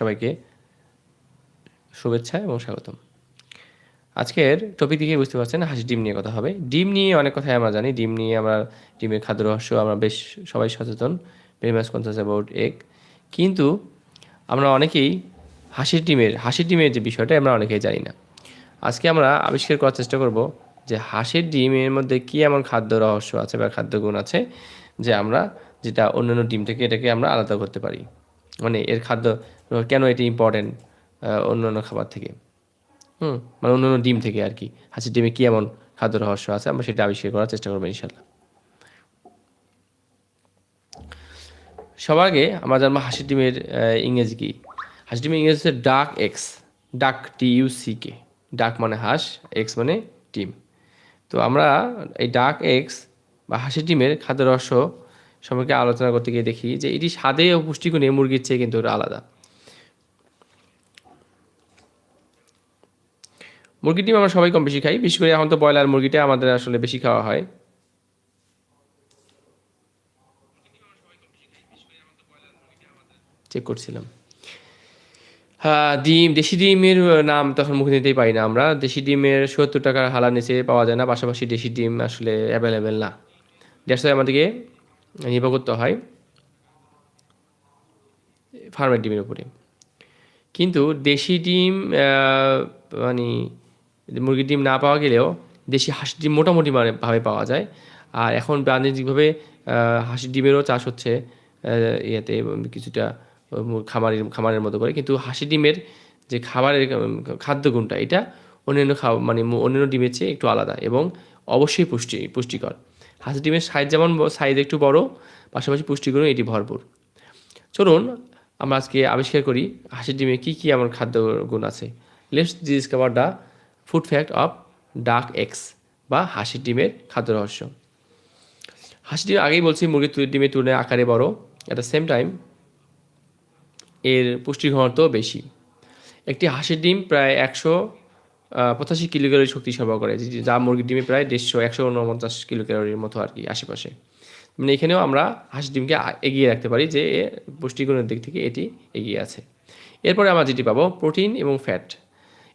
সবাইকে শুভেচ্ছা এবং স্বাগতম। আজকের টপিক দিকে বুঝতে পারছেন হাসি ডিম নিয়ে কথা হবে। ডিম নিয়ে অনেক কথাই আমরা জানি। ডিম নিয়ে আমরা, ডিমের খাদ্য রহস্য আমরা বেশ সবাই সচেতন। Very mass conscious about egg কিন্তু আমরা অনেকেই হাসির ডিমের হাসির ডিমের যে বিষয়টা আমরা অনেকেই জানি না। আজকে আমরা আবিষ্কার করার চেষ্টা করব যে হাঁসের ডিমের মধ্যে কী এমন খাদ্য রহস্য আছে বা খাদ্য গুণ আছে যে আমরা যেটা অন্যান্য ডিম থেকে এটাকে আমরা আলাদা করতে পারি। মানে এর খাদ্য কেন এটি ইম্পর্টেন্ট অন্যান্য খাবার থেকে? হুম মানে অন্যান্য ডিম থেকে আর কি। হাঁসের ডিমে কী এমন খাদ্য রহস্য আছে? আমরা সেটা আবিষ্কার করার চেষ্টা করব ইনশাল্লাহ সবার আগে আমরা জানব হাঁসের ডিমের ইংরেজি কি? হাঁসের ডিমের ইংরেজি হচ্ছে ডাক এক্স ডাক টি ইউ সি কে ডাক মানে হাঁস এক্স মানে ডিম। তো আমরা এই ডাক এক্স বা হাঁসের ডিমের খাদ্য রহস্য সম্পর্কে আলোচনা করতে গিয়ে দেখি যে এটি স্বাদে ও পুষ্টিগুণে মুরগির চেয়ে কিন্তু আলাদা। মুরগির ডিম আমরা সবাই কম বেশি খাই। বিশেষ করে এখন তো ব্রয়লার মুরগিটা আমাদের আসলে বেশি খাওয়া হয়। চেক করছিলাম। হ্যাঁ ডিম, দেশি ডিমের নাম তখন মুখে নিতেই পারি না আমরা। দেশি ডিমের সত্তর টাকার হালা নিচে পাওয়া যায় না, পাশাপাশি দেশি ডিম আসলে অ্যাভেলেবেল না। দ্যাটস আমাদেরকে নির্ভর করতে হয় ফার্মের ডিমের উপরে। কিন্তু দেশি ডিম মানে মুরগির ডিম না পাওয়া গেলেও দেশি হাঁসের ডিম মোটামুটি মানে ভাবে পাওয়া যায়। আর এখন বাণিজ্যিকভাবে হাঁসের ডিমেরও চাষ হচ্ছে ইয়েতে কিছুটা খামারের খামারের মতো করে। কিন্তু হাঁসি ডিমের যে খাবারের উম, খাদ্য গুণটা এটা অন্যান্য খাওয়া মানে অন্যান্য ডিমের চেয়ে একটু আলাদা এবং অবশ্যই পুষ্টি পুষ্টিকর। হাঁসি ডিমের সাইজ যেমন সাইজ একটু বড় পাশাপাশি পুষ্টিগুণও এটি ভরপুর। চলুন আমরা আজকে আবিষ্কার করি হাঁসের ডিমে কী কী আমার খাদ্য গুণ আছে। Let's discover the food fact of duck eggs বা হাঁসের ডিমের খাদ্য রহস্য। হাঁসের ডিম আগেই বলছি মুরগির ডিমের তুলনায় আকারে বড়। অ্যাট দ্য সেম টাইম এর পুষ্টির ঘনত্ব বেশি। একটি হাঁসের ডিম প্রায় একশো পঁচাশি কিলো ক্যালোরি শক্তি সরবরাহ করে যে- মুরগির ডিমে প্রায় দেড়শো, একশো উনপঞ্চাশ কিলো ক্যালোরির মতো আর কি আশেপাশে। মানে এখানেও আমরা হাঁসের ডিমকে এগিয়ে রাখতে পারি যে পুষ্টিগুণের দিক থেকে এটি এগিয়ে আছে। এরপরে আমরা যেটি পাবো, প্রোটিন এবং ফ্যাট।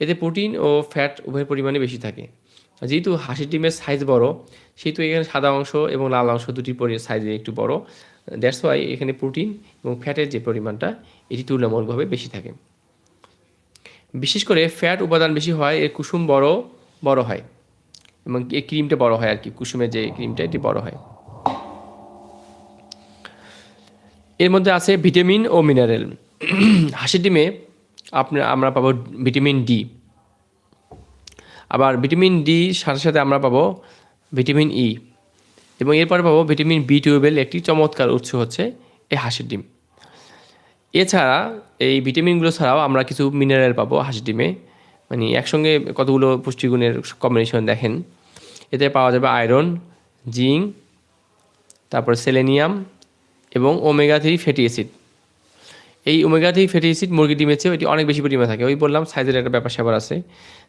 এতে প্রোটিন ও ফ্যাট উভয় পরিমাণে বেশি থাকে। যেহেতু হাঁসের ডিমের সাইজ বড়, সেহেতু এখানে সাদা অংশ এবং লাল অংশ দুটি সাইজে একটু বড়। দ্যাটস ওয়াই এখানে প্রোটিন এবং ফ্যাটের যে পরিমাণটা, এটি তুলনামূলকভাবে বেশি থাকে। বিশেষ করে ফ্যাট উপাদান বেশি হয়, এর কুসুম বড় বড় হয় এবং এই ক্রিমটা বড় হয় আর কি কুসুমের যে ক্রিমটা, এটি বড় হয়। এর মধ্যে আছে ভিটামিন ও মিনারেল। হাঁসের ডিমে আপনার আমরা পাবো ভিটামিন ডি। আবার ভিটামিন ডি সাথে সাথে আমরা পাবো ভিটামিন ই। এবং এরপরে পাবো ভিটামিন বি টুয়েলভের একটি চমৎকার উৎস হচ্ছে এই হাঁসের ডিম। এছাড়া এই ভিটামিনগুলো ছাড়াও আমরা কিছু মিনারেল পাবো হাঁসের ডিমে। মানে একসঙ্গে কতগুলো পুষ্টিগুণের কম্বিনেশন দেখেন। এতে পাওয়া যাবে আয়রন জিঙ্ক তারপর সেলেনিয়াম এবং ওমেগা থ্রি ফ্যাটি অ্যাসিড এই ওমেগা থ্রি ফ্যাটি অ্যাসিড মুরগি ডিমের চেয়েও এটি অনেক বেশি পরিমাণে থাকে। ওই বললাম সাইজের একটা ব্যাপার স্যাপার আছে।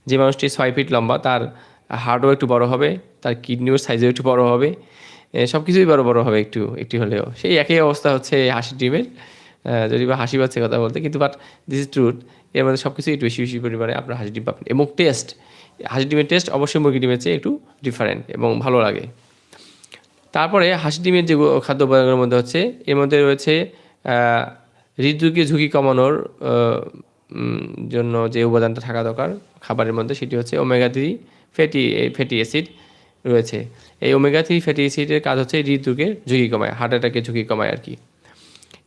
যে মানুষটি ছয় ফিট লম্বা, তার হার্টও একটু বড় হবে, তার কিডনিও সাইজও একটু বড় হবে সব কিছুই বড় বড় হবে একটু একটু হলেও। সেই একই অবস্থা হচ্ছে হাসি ডিমের। যদি বা হাসি পাচ্ছে কথা বলতে, কিন্তু বাট দিস ইজ ট্রুথ এর মধ্যে সব কিছু একটু বেশি বেশি পরিমাণে আপনার হাসি ডিম পাবেন। এবং টেস্ট হাসি ডিমের টেস্ট অবশ্যই মুরগি ডিমের চেয়ে একটু ডিফারেন্ট এবং ভালো লাগে। তারপরে হাঁস ডিমের যে খাদ্য উপাদানগুলোর মধ্যে হচ্ছে, এর মধ্যে রয়েছে হৃদরোগের ঝুঁকি কমানোর জন্য যে উপাদানটা থাকা দরকার খাবারের মধ্যে, সেটি হচ্ছে omega three fatty fatty acid রয়েছে। এই ওমেগা থ্রি ফ্যাটি অ্যাসিডের কাজ হচ্ছে হৃদরোগের ঝুঁকি কমায় হার্ট অ্যাটাকের ঝুঁকি কমায় আর কি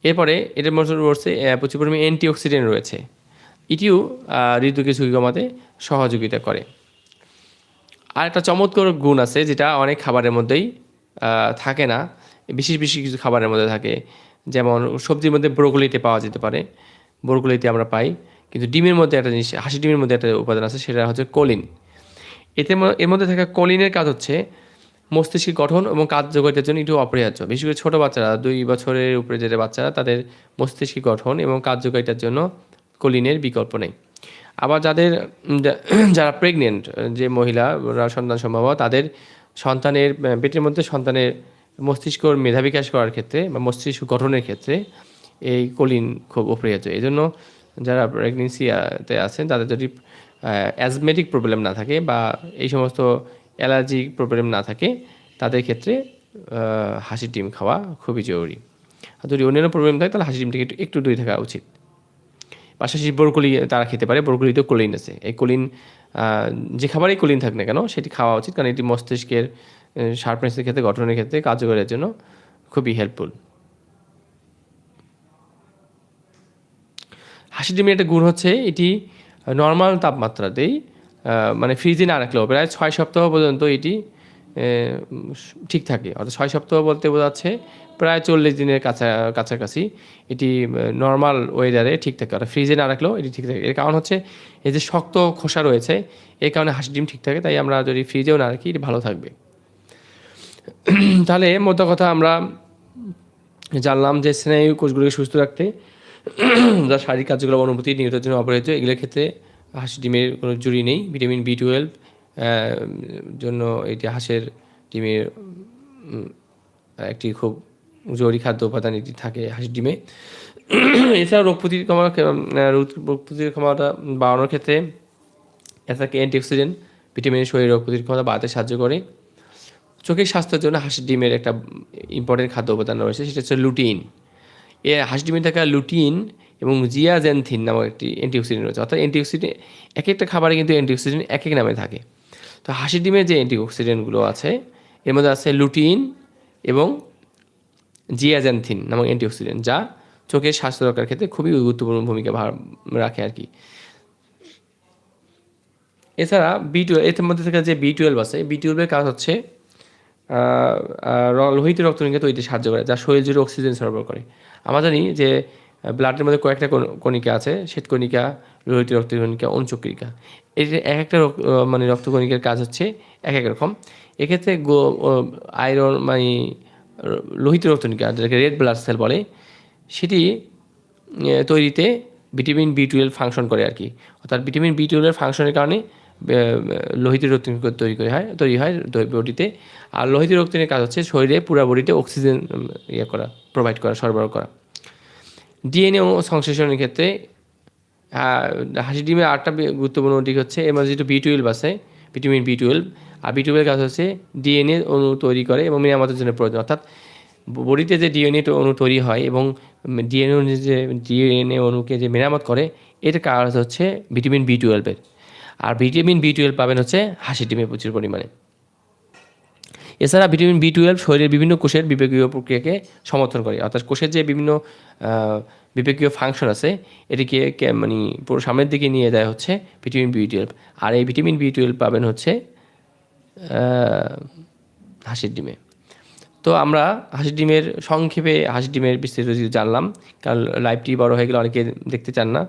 এরপরে এটার মধ্যে রয়েছে প্রচুর পরিমাণে অ্যান্টিঅক্সিডেন্ট রয়েছে। এটিও হৃদরোগের ঝুঁকি কমাতে সহযোগিতা করে। আর একটা চমৎকার গুণ আছে, যেটা অনেক খাবারের মধ্যেই থাকে না, বিশেষ বিশেষ কিছু খাবারের মধ্যে থাকে। যেমন সবজির মধ্যে ব্রোকলিতে পাওয়া যেতে পারে, ব্রোকলিতে আমরা পাই। কিন্তু ডিমের মধ্যে একটা জিনিস হাসি ডিমের মধ্যে একটা উপাদান আছে, সেটা হচ্ছে কোলিন। এতে এর মধ্যে থাকা কলিনের কাজ হচ্ছে মস্তিষ্কের গঠন এবং কার্যকারিতার জন্য একটু অপরিহার্য। বিশেষ করে ছোটো বাচ্চারা, দুই বছরের উপরে যেটা বাচ্চারা, তাদের মস্তিষ্কের গঠন এবং কার্যকারিতার জন্য কোলিনের বিকল্প নেই। আবার যাদের যারা প্রেগনেন্ট যে মহিলা সন্তান সম্ভব তাদের সন্তানের, পেটের মধ্যে সন্তানের মস্তিষ্ক মেধা বিকাশ করার ক্ষেত্রে বা মস্তিষ্ক গঠনের ক্ষেত্রে এই কোলিন খুব অপরিহার্য এই জন্য যারা প্রেগনেন্সিতে আছেন, তাদের যদি অ্যাজমেটিক প্রবলেম না থাকে বা এই সমস্ত অ্যালার্জিক প্রবলেম না থাকে, তাদের ক্ষেত্রে হাসির ডিম খাওয়া খুবই জরুরি। আর যদি অন্যান্য প্রবলেম থাকে, তাহলে হাসির ডিম থেকে একটু একটু দূরে থাকা উচিত। পাশাপাশি ব্রোকলি তারা খেতে পারে, ব্রোকলিতেও কোলিন আছে। এই কোলিন যে খাবারেই কোলিন থাক না কেন, সেটি খাওয়া উচিত। কারণ এটি মস্তিষ্কের শার্পনেসের ক্ষেত্রে, গঠনের ক্ষেত্রে কার্যকরের জন্য খুবই হেল্পফুল হাসি ডিমের একটা গুণ হচ্ছে, এটি নর্মাল তাপমাত্রাতেই মানে ফ্রিজে না রাখলেও প্রায় ছয় সপ্তাহ পর্যন্ত এটি ঠিক থাকে। অর্থাৎ ছয় সপ্তাহ বলতে বোঝাচ্ছে প্রায় চল্লিশ দিনের কাছা, কাছাকাছি এটি নর্মাল ওয়েদারে ঠিক থাকে। অর্থাৎ ফ্রিজে না রাখলেও এটি ঠিক থাকে। এর কারণ হচ্ছে, এই যে শক্ত খোসা রয়েছে এই কারণে হাঁস ডিম ঠিক থাকে, তাই আমরা যদি ফ্রিজেও না রাখি, এটি ভালো থাকবে। তাহলে মোদ্দা কথা আমরা জানলাম যে স্নায়ু কোষগুলোকে সুস্থ রাখতে যা শারীরিক কার্যকলাপ অনুভূতি নিয়তের জন্য অপরিহার্য, এগুলোর ক্ষেত্রে হাঁস ডিমের কোনো জুড়ি নেই। ভিটামিন বি টুয়েলভ জন্য এটি হাঁসের ডিমের একটি খুব জরুরি খাদ্য উপাদান এটি থাকে হাঁস ডিমে। এছাড়া রোগ প্রতিরোধ রোগ প্রতিরোধ ক্ষমতা বাড়ানোর ক্ষেত্রে থাকে অ্যান্টিঅক্সিডেন্ট ভিটামিন শরীর রোগ প্রতিরোধ ক্ষমতা বাড়াতে সাহায্য করে। চোখের স্বাস্থ্যের জন্য হাঁসের ডিমের একটা ইম্পর্টেন্ট খাদ্য উপাদান রয়েছে, সেটা হচ্ছে লুটিন এ হাঁস ডিমে থাকা লুটিন এবং জিয়াজেনথিন নামক একটি অ্যান্টিঅক্সিডেন্ট রয়েছে। অর্থাৎ অ্যান্টিঅক্সিডেন্ট এক একটা খাবারে কিন্তু অ্যান্টিঅক্সিডেন্ট এক এক নামে থাকে। তো হাঁসের ডিমের যে অ্যান্টিঅক্সিডেন্টগুলো আছে, এর মধ্যে আছে লুটিন এবং জিয়াজেনথিন নামক অ্যান্টিঅক্সিডেন্ট যা চোখের স্বাস্থ্য রক্ষার ক্ষেত্রে খুবই গুরুত্বপূর্ণ ভূমিকা রাখে আর কি। এছাড়া বি টুয়েলভ এর মধ্যে থেকে যে বি টুয়েলভ আছে বি টুয়েলভের কাজ হচ্ছে লোহিত রক্তকণিকা তৈরিতে সাহায্য করে, যা শরীর জুড়ে অক্সিজেন সরবরাহ করে। আমরা জানি যে ব্লাডের মধ্যে কয়েকটা কণ- কণিকা আছে, শ্বেতকণিকা, লোহিত রক্তকণিকা, অনুচক্রিকা। এই যে এক একটা মানে রক্তকণিকার কাজ হচ্ছে এক এক রকম। এক্ষেত্রে গো আয়রন মানে লোহিত রক্তকণিকা, যেটাকে রেড ব্লাড সেল বলে, সেটি তৈরিতে ভিটামিন বি টুয়েলভ ফাংশন করে আর কি। অর্থাৎ ভিটামিন বি টুয়েলভের ফাংশনের কারণে লোহিত রক্তকণিকা তৈরি করে হয়, তৈরি হয় বডিতে। আর লোহিত রক্তকণিকার কাজ হচ্ছে শরীরে পুরা বডিতে অক্সিজেন ইয়ে করা প্রোভাইড করা, সরবরাহ করা। ডিএনএ সংশ্লেষণের ক্ষেত্রে হাসি ডিমের আটটা গুরুত্বপূর্ণ দিক হচ্ছে, এর মধ্যে যেটা বি টুয়েলভ আছে ভিটামিন বি টুয়েলভ আর বি টুয়েলভের কাজ হচ্ছে ডিএনএ অণু তৈরি করে এবং মেরামতের জন্য প্রয়োজন। অর্থাৎ বডিতে যে ডিএনএ অণু তৈরি হয় এবং ডিএনএ যে ডিএনএ অণুকে যে মেরামত করে, এর কাজ হচ্ছে ভিটামিন বি টুয়েলভের আর ভিটামিন বি টুয়েলভ পাবেন হচ্ছে হাসি ডিমে প্রচুর পরিমাণে। এছাড়া ভিটামিন বি টুয়েলভ শরীরের বিভিন্ন কোষের বিবেকীয় প্রক্রিয়াকে সমর্থন করে। অর্থাৎ কোষের যে বিভিন্ন বিবেকীয় ফাংশন আছে, এটিকে মানে পুরো সামনের দিকে নিয়ে যায় হচ্ছে ভিটামিন বি টুয়েলভ আর এই ভিটামিন বি টুয়েলভ পাবেন হচ্ছে হাঁসের ডিমে। তো আমরা হাঁসের ডিমের সংক্ষেপে হাঁসের ডিমের বিস্তারিত জানলাম। কারণ লাইভটি বড় হয়ে গেলে অনেকে দেখতে চান না।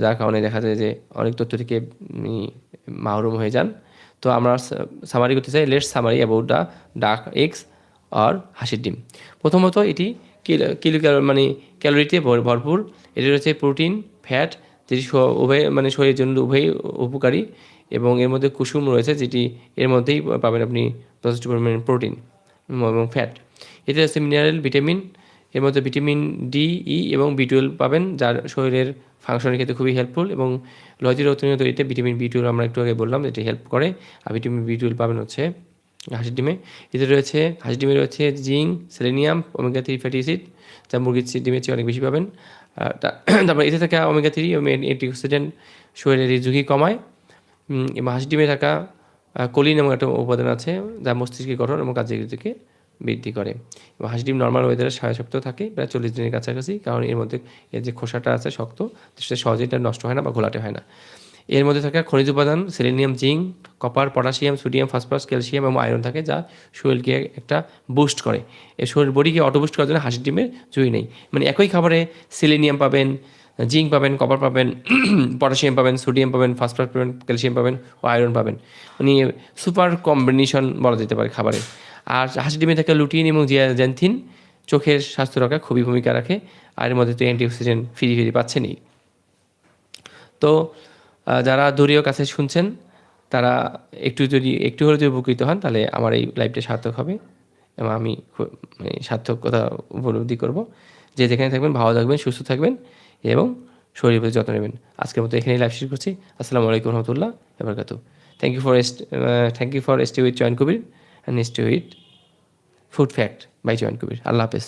যার কারণে দেখা যায় যে অনেক তথ্য থেকে মাহরুম হয়ে যান। তো আমরা সামারি করতে চাই let's summary about the duck eggs আর হাসির ডিম। প্রথমত এটি কিলো মানে ক্যালোরিতে ভর- ভরপুর। এটি রয়েছে প্রোটিন, ফ্যাট, যেটি উভয় মানে শরীরের জন্য উভয়ই উপকারী এবং এর মধ্যে কুসুম রয়েছে, যেটি এর মধ্যেই পাবেন আপনি যথেষ্ট পরিমাণে প্রোটিন এবং ফ্যাট। এতে আছে মিনারেল ভিটামিন এর মধ্যে ভিটামিন ডি ই এবং বি টুয়েলভ পাবেন, যার শরীরের ফাংশনের ক্ষেত্রে খুবই হেল্পফুল এবং লজির রক্তনীয় তৈরিতে ভিটামিন বি টুয়েলভ আমরা একটু আগে বললাম এটি হেল্প করে। আর ভিটামিন বি টুয়েলভ পাবেন হচ্ছে হাঁসের ডিমে। এতে রয়েছে, হাঁসের ডিমে রয়েছে zinc selenium omega three fatty acid যা মুরগির ডিমের চেয়ে অনেক বেশি পাবেন। তারপর এতে থাকা ওমেগা থ্রি অ্যান্টিঅক্সিডেন্ট শরীরের ঝুঁকি কমায়। এবং হাঁস ডিমে থাকা কোলিন এবং একটা উপাদান আছে, যা মস্তিষ্কের গঠন এবং কার্যকরিতাকে বৃদ্ধি করে। এবং হাঁস ডিম নর্মাল ওয়েদারে সাড়ে সপ্তাহ থাকে, প্রায় চল্লিশ দিনের কাছাকাছি, কারণ এর মধ্যে এর যে খোসাটা আছে শক্ত সেটা সহজে এটা নষ্ট হয় না বা ঘোলাটে হয় না। এর মধ্যে থাকা খনিজ উপাদান selenium zinc copper potassium sodium phosphorus calcium এবং আয়রন থাকে, যা শরীরকে একটা বুস্ট করে। এর শরীর বডিকে অটো বুস্ট করার জন্য হাঁসের ডিমের জুই নেই। মানে একই খাবারে সেলেনিয়াম পাবেন জিঙ্ক পাবেন কপার পাবেন পটাশিয়াম পাবেন সোডিয়াম পাবেন ফসফরাস পাবেন ক্যালসিয়াম পাবেন ও আয়রন পাবেন। মানে সুপার কম্বিনেশন বলা যেতে পারে খাবারে। আর হাসি ডিমে থাকে লুটিন এবং জেন্থিন। চোখের স্বাস্থ্য রক্ষা খুবই ভূমিকা রাখে, আর এর মধ্যে তো অ্যান্টিঅক্সিডেন্ট ফিরি ফিরি পাচ্ছেনই। তো যারা দূরীয় কাছে শুনছেন, তারা একটু যদি, একটু হলে যদি উপকৃত হন, তাহলে আমার এই লাইফটা সার্থক হবে। এবং আমি মানে সার্থকতা উপলব্ধি করব। যে যেখানে থাকবেন, ভালো থাকবেন, সুস্থ থাকবেন এবং শরীরের প্রতি যত্ন নেবেন। আজকের মতো এখানেই লাইভ শেষ করছি। আসসালামু আলাইকুম রহমতুল্লাহ এবার thank you for S thank you for S T with Zain Kabir next to it food fact bye Zain Kabir আল্লাহ হাফেজ।